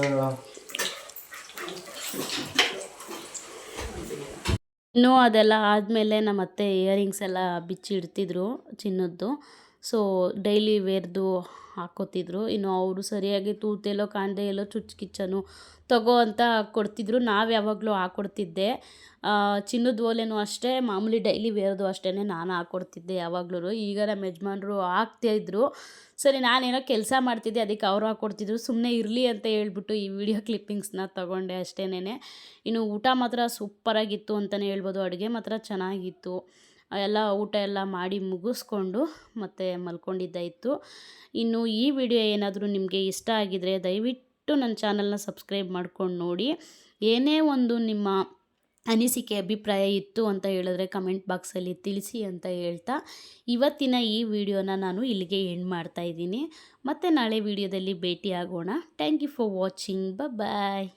ಇನ್ನೂ ಅದೆಲ್ಲ ಆದಮೇಲೆ ನಮ್ಮ ಅತ್ತೆ ಇಯರಿಂಗ್ಸ್ ಎಲ್ಲ ಬಿಚ್ಚಿ ಇಡ್ತಿದ್ರು ಚಿನ್ನದ್ದು. ಸೊ ಡೈಲಿ ವೇರ್ದು ಹಾಕೋತಿದ್ರು. ಇನ್ನು ಅವರು ಸರಿಯಾಗಿ ತೂತೆಲ್ಲೋ ಕಾಣದೆ ಎಲ್ಲೋ ಚುಚ್ಚು ಕಿಚ್ಚನು ತಗೋ ಅಂತ ಕೊಡ್ತಿದ್ರು. ನಾವು ಯಾವಾಗಲೂ ಹಾಕ್ಕೊಡ್ತಿದ್ದೆ ಚಿನ್ನದ ಓಲೆನೂ ಅಷ್ಟೇ, ಮಾಮೂಲಿ ಡೈಲಿ ವೇರ್ದು ಅಷ್ಟೇ ನಾನು ಹಾಕ್ಕೊಡ್ತಿದ್ದೆ ಯಾವಾಗ್ಲೂ ಈಗ ನಮ್ಮ ಯಜಮಾನ್ರು ಹಾಕ್ತಾ ಇದ್ರು. ಸರಿ, ನಾನೇನೋ ಕೆಲಸ ಮಾಡ್ತಿದ್ದೆ, ಅದಕ್ಕೆ ಅವರು ಹಾಕ್ಕೊಡ್ತಿದ್ರು ಸುಮ್ಮನೆ ಇರಲಿ ಅಂತ ಹೇಳ್ಬಿಟ್ಟು ಈ ವಿಡಿಯೋ ಕ್ಲಿಪ್ಪಿಂಗ್ಸ್ನ ತಗೊಂಡೆ ಅಷ್ಟೇನೇ ಇನ್ನು ಊಟ ಮಾತ್ರ ಸೂಪರಾಗಿತ್ತು ಅಂತಲೇ ಹೇಳ್ಬೋದು. ಅಡುಗೆ ಮಾತ್ರ ಚೆನ್ನಾಗಿತ್ತು. ಎಲ್ಲ ಊಟ ಎಲ್ಲ ಮಾಡಿ ಮುಗಿಸ್ಕೊಂಡು ಮತ್ತೆ ಮಲ್ಕೊಂಡಿದ್ದಾಯಿತು ಇನ್ನು ಈ ವಿಡಿಯೋ ಏನಾದರೂ ನಿಮಗೆ ಇಷ್ಟ ಆಗಿದರೆ ದಯವಿಟ್ಟು ನನ್ನ ಚಾನಲ್ನ ಸಬ್ಸ್ಕ್ರೈಬ್ ಮಾಡ್ಕೊಂಡು ನೋಡಿ. ಏನೇ ಒಂದು ನಿಮ್ಮ ಅನಿಸಿಕೆ, ಅಭಿಪ್ರಾಯ ಇತ್ತು ಅಂತ ಹೇಳಿದ್ರೆ ಕಮೆಂಟ್ ಬಾಕ್ಸಲ್ಲಿ ತಿಳಿಸಿ ಅಂತ ಹೇಳ್ತಾ ಇವತ್ತಿನ ಈ ವಿಡಿಯೋನ ನಾನು ಇಲ್ಲಿಗೆ ಎಂಡ್ ಮಾಡ್ತಾ ಇದ್ದೀನಿ. ಮತ್ತೆ ನಾಳೆ ವಿಡಿಯೋದಲ್ಲಿ ಭೇಟಿ ಆಗೋಣ thank you for watching bye